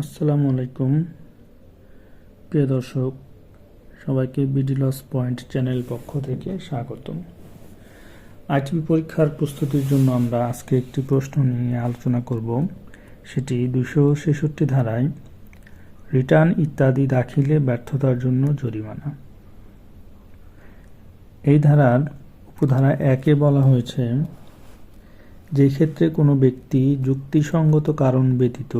আসসালামু আলাইকুম। প্রিয় দর্শক, সবাইকে বিডি লস পয়েন্ট চ্যানেল পক্ষ থেকে স্বাগতম। আইটিপি পরীক্ষার প্রস্তুতির জন্য আমরা আজকে একটি প্রশ্ন নিয়ে আলোচনা করব। সেটি দুশো ছেষট্টি ধারায় রিটার্ন ইত্যাদি দাখিলে ব্যর্থতার জন্য জরিমানা। এই ধারার উপধারা একে বলা হয়েছে, যে ক্ষেত্রে কোনো ব্যক্তি যুক্তিসঙ্গত কারণ ব্যতীত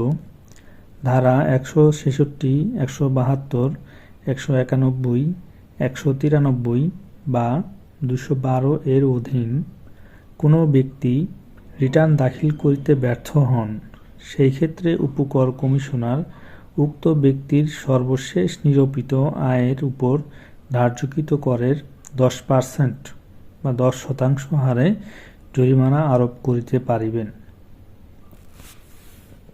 ধারা একশো ছেষট্টি, একশো বাহাত্তর, একশো একানব্বই, একশো তিরানব্বই বা দুশো বারো এর অধীন কোনো ব্যক্তি রিটার্ন দাখিল করিতে ব্যর্থ হন, সেই ক্ষেত্রে উপকর কমিশনার উক্ত ব্যক্তির সর্বশেষ নিরূপিত আয়ের উপর ধার্যকৃত করের দশ পার্সেন্ট বা দশ শতাংশ হারে জরিমানা আরোপ করিতে পারিবেন।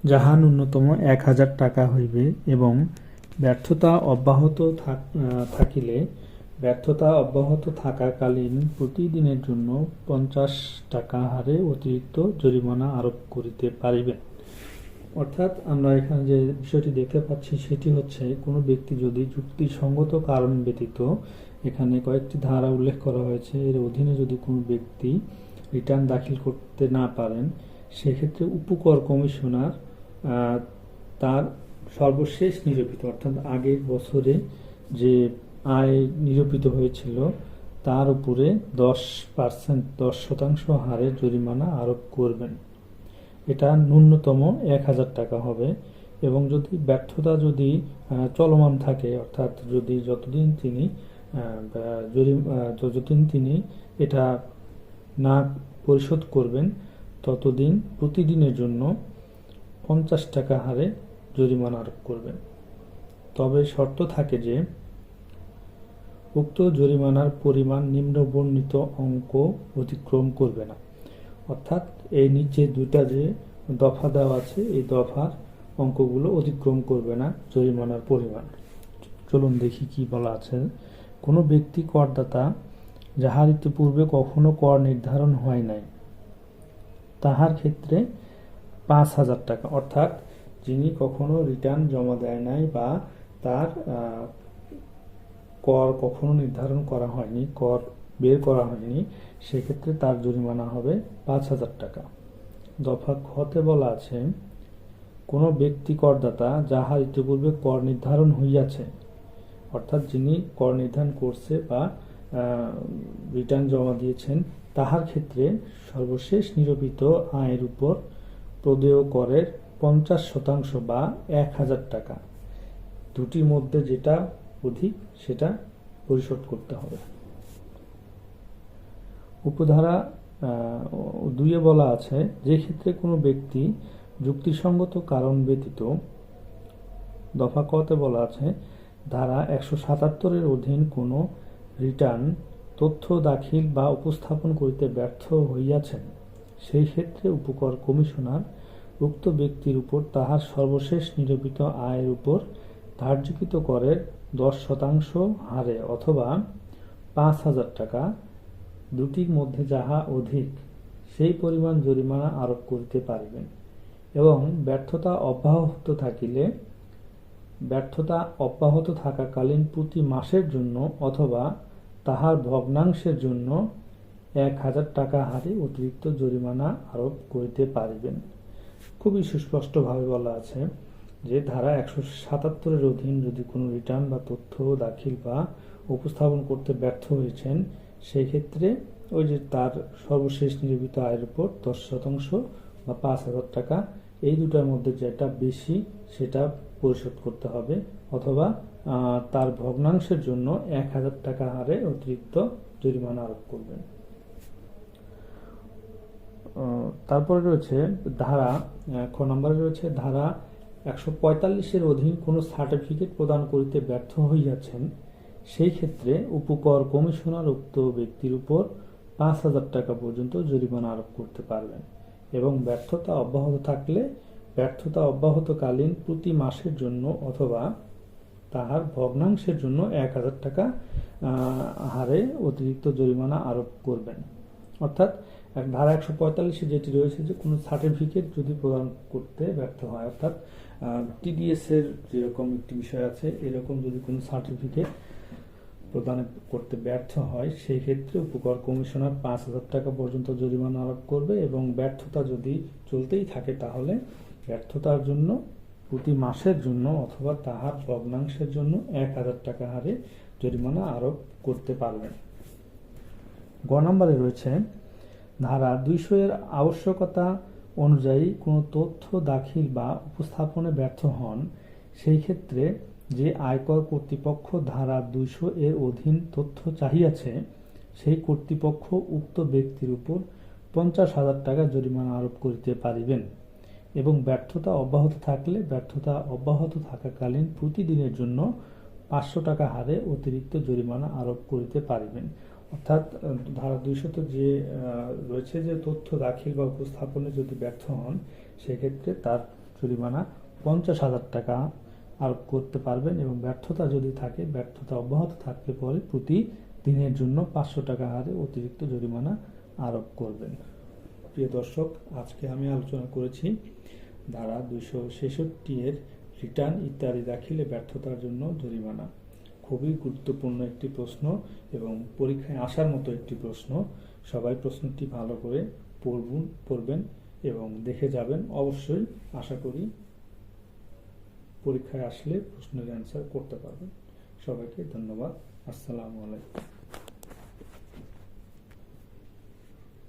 যাহা ন্যূনতম এক হাজার টাকা হইবে এবং ব্যর্থতা অব্যাহত থাকিলে ব্যর্থতা অব্যাহত থাকাকালীন প্রতিদিনের জন্য পঞ্চাশ টাকা হারে অতিরিক্ত জরিমানা আরোপ করিতে পারিবেন। অর্থাৎ আমরা এখানে যে বিষয়টি দেখতে পাচ্ছি সেটি হচ্ছে, কোনো ব্যক্তি যদি যুক্তিসঙ্গত কারণ ব্যতীত এখানে কয়েকটি ধারা উল্লেখ করা হয়েছে। এর অধীনে যদি কোনো ব্যক্তি রিটার্ন দাখিল করতে না পারেন, সেক্ষেত্রে উপকর কমিশনার তার সর্বশেষ নিরূপিত, অর্থাৎ আগের বছরে যে আয় নিরূপিত হয়েছিল, তার উপরে দশ পার্সেন্ট, দশ শতাংশ হারে জরিমানা আরোপ করবেন। এটা ন্যূনতম এক হাজার টাকা হবে এবং যদি ব্যর্থতা যদি চলমান থাকে, অর্থাৎ যদি যতদিন তিনি যতদিন তিনি এটা না পরিশোধ করবেন, ততদিন প্রতিদিনের জন্য পঞ্চাশ টাকা হারে জরিমানা আরোপ করবেন। তবে শর্ত থাকে যে, উক্ত জরিমানার পরিমাণ নিম্নবর্ণিত অঙ্ক অতিক্রম করবে না। অর্থাৎ এই নিচে দুইটা যে দফা দেওয়া আছে, এই দফার অঙ্কগুলো অতিক্রম করবে না জরিমানার পরিমাণ। চলুন দেখি কি বলা আছে। কোনো ব্যক্তি করদাতা যাহার ইতিপূর্বে কখনো কর নির্ধারণ হয় নাই, তাহার ক্ষেত্রে পাঁচ হাজার টাকা। অর্থাৎ যিনি কখনো রিটার্ন জমা দেয় নাই বা তার কর কখনো নির্ধারণ করা হয়নি, কর বের করা হয়নি, সেক্ষেত্রে তার জরিমানা হবে পাঁচ হাজার টাকা। দফা খতে বলা আছে, কোনো ব্যক্তি করদাতা যাহার ইতিপূর্বে কর নির্ধারণ হইয়াছে, অর্থাৎ যিনি কর নির্ধারণ করছে বা রিটার্ন জমা দিয়েছেন, তাহার ক্ষেত্রে সর্বশেষ নিরূপিত আয়ের উপর প্রদেয় করের পঞ্চাশ শতাংশ বা এক হাজার টাকা। দুটির মধ্যে যেটা অধিক, সেটা পরিশোধ করতে হবে। উপধারা দুইয়ে বলা আছে, যে ক্ষেত্রে কোনো ব্যক্তি যুক্তিসঙ্গত কারণ ব্যতীত দফা কতে বলা আছে, ধারা একশো সাতাত্তরের অধীন কোনো রিটার্ন তথ্য দাখিল বা উপস্থাপন করিতে ব্যর্থ হইয়াছেন। সেই ক্ষেত্রে উপকর কমিশনার উক্ত ব্যক্তির উপর তাহার সর্বশেষ নিরূপিত আয়ের উপর ধার্যকৃত করের দশ শতাংশ হারে অথবা পাঁচ হাজার টাকা, দুটির মধ্যে যাহা অধিক, সেই পরিমাণ জরিমানা আরোপ করিতে পারিবেন এবং ব্যর্থতা অব্যাহত থাকিলে, ব্যর্থতা অব্যাহত থাকাকালীন প্রতি মাসের জন্য অথবা তাহার ভগ্নাংশের জন্য এক হাজার টাকা হারে অতিরিক্ত জরিমানা আরোপ করিতে পারিবেন। খুবই সুস্পষ্টভাবে বলা আছে যে, ধারা একশো সাতাত্তরের অধীন যদি কোনো রিটার্ন বা তথ্য দাখিল বা উপস্থাপন করতে ব্যর্থ হয়েছেন, সেই ক্ষেত্রে ওই যে তার সর্বশেষ নিরূপিত আয়ের উপর দশ শতাংশ বা পাঁচ হাজার টাকা, এই দুটার মধ্যে যেটা বেশি সেটা পরিশোধ করতে হবে অথবা তার ভগ্নাংশের জন্য এক হাজার টাকা হারে অতিরিক্ত জরিমানা আরোপ করবেন। তারপরে রয়েছে ধারা খ নম্বরে রয়েছে, ধারা একশো পঁয়তাল্লিশের অধীন কোনো সার্টিফিকেট প্রদান করিতে ব্যর্থ হইয়াছেন, সেই ক্ষেত্রে উপকর কমিশনার উক্ত ব্যক্তির উপর পাঁচ হাজার টাকা পর্যন্ত জরিমানা আরোপ করতে পারবেন এবং ব্যর্থতা অব্যাহত থাকলে ব্যর্থতা অব্যাহতকালীন প্রতি মাসের জন্য অথবা তাহার ভগ্নাংশের জন্য এক হাজার টাকা হারে অতিরিক্ত জরিমানা আরোপ করবেন। অর্থাৎ এক ধারা একশো পঁয়তাল্লিশে যেটি রয়েছে যে কোনো সার্টিফিকেট যদি প্রদান করতে ব্যর্থ হয়, অর্থাৎ টিডিএস এর যেরকম একটি বিষয় আছে, এরকম যদি কোনো সার্টিফিকেট প্রদান করতে ব্যর্থ হয়, সেই ক্ষেত্রে উপকর কমিশনার পাঁচ হাজার টাকা পর্যন্ত জরিমানা আরোপ করবে এবং ব্যর্থতা যদি চলতেই থাকে তাহলে ব্যর্থতার জন্য, প্রতি মাসের জন্য অথবা তাহার ভগ্নাংশের জন্য এক হাজার টাকা হারে জরিমানা আরোপ করতে পারবেন। গ নম্বরে রয়েছে ধারা দুইশো এর আবশ্যকতা অনুযায়ী কোনো তথ্য দাখিল বা উপস্থাপনে ব্যর্থ হন, সেই ক্ষেত্রে যে আয়কর কর্তৃপক্ষ ধারা দুইশো এর অধীন তথ্য চাহিয়াছে, সেই কর্তৃপক্ষ উক্ত ব্যক্তির উপর পঞ্চাশ হাজার টাকা জরিমানা আরোপ করিতে পারিবেন এবং ব্যর্থতা অব্যাহত থাকলে ব্যর্থতা অব্যাহত থাকাকালীন প্রতিদিনের জন্য পাঁচশো টাকা হারে অতিরিক্ত জরিমানা আরোপ করিতে পারিবেন। অর্থাৎ ধারা দুইশত যে রয়েছে যে তথ্য দাখিল বা উপস্থাপনে যদি ব্যর্থ হন, সেক্ষেত্রে তার জরিমানা পঞ্চাশ হাজার টাকা আরোপ করতে পারবেন এবং ব্যর্থতা যদি থাকে, ব্যর্থতা অব্যাহত থাকলে পরে প্রতি দিনের জন্য পাঁচশো টাকা হারে অতিরিক্ত জরিমানা আরোপ করবেন। প্রিয় দর্শক, আজকে আমি আলোচনা করেছি ধারা দুইশো ছেষট্টি এর রিটার্ন ইত্যাদি দাখিলে ব্যর্থতার জন্য জরিমানা। খুবই গুরুত্বপূর্ণ একটি প্রশ্ন এবং পরীক্ষায় আসার মতো একটি প্রশ্ন। সবাই প্রশ্নটি ভালো করে পড়বুন, পড়বেন এবং দেখে যাবেন। অবশ্যই আশা করি পরীক্ষায় আসলে প্রশ্নের অ্যান্সার করতে পারবেন। সবাইকে ধন্যবাদ। আসসালামু আলাইকুম।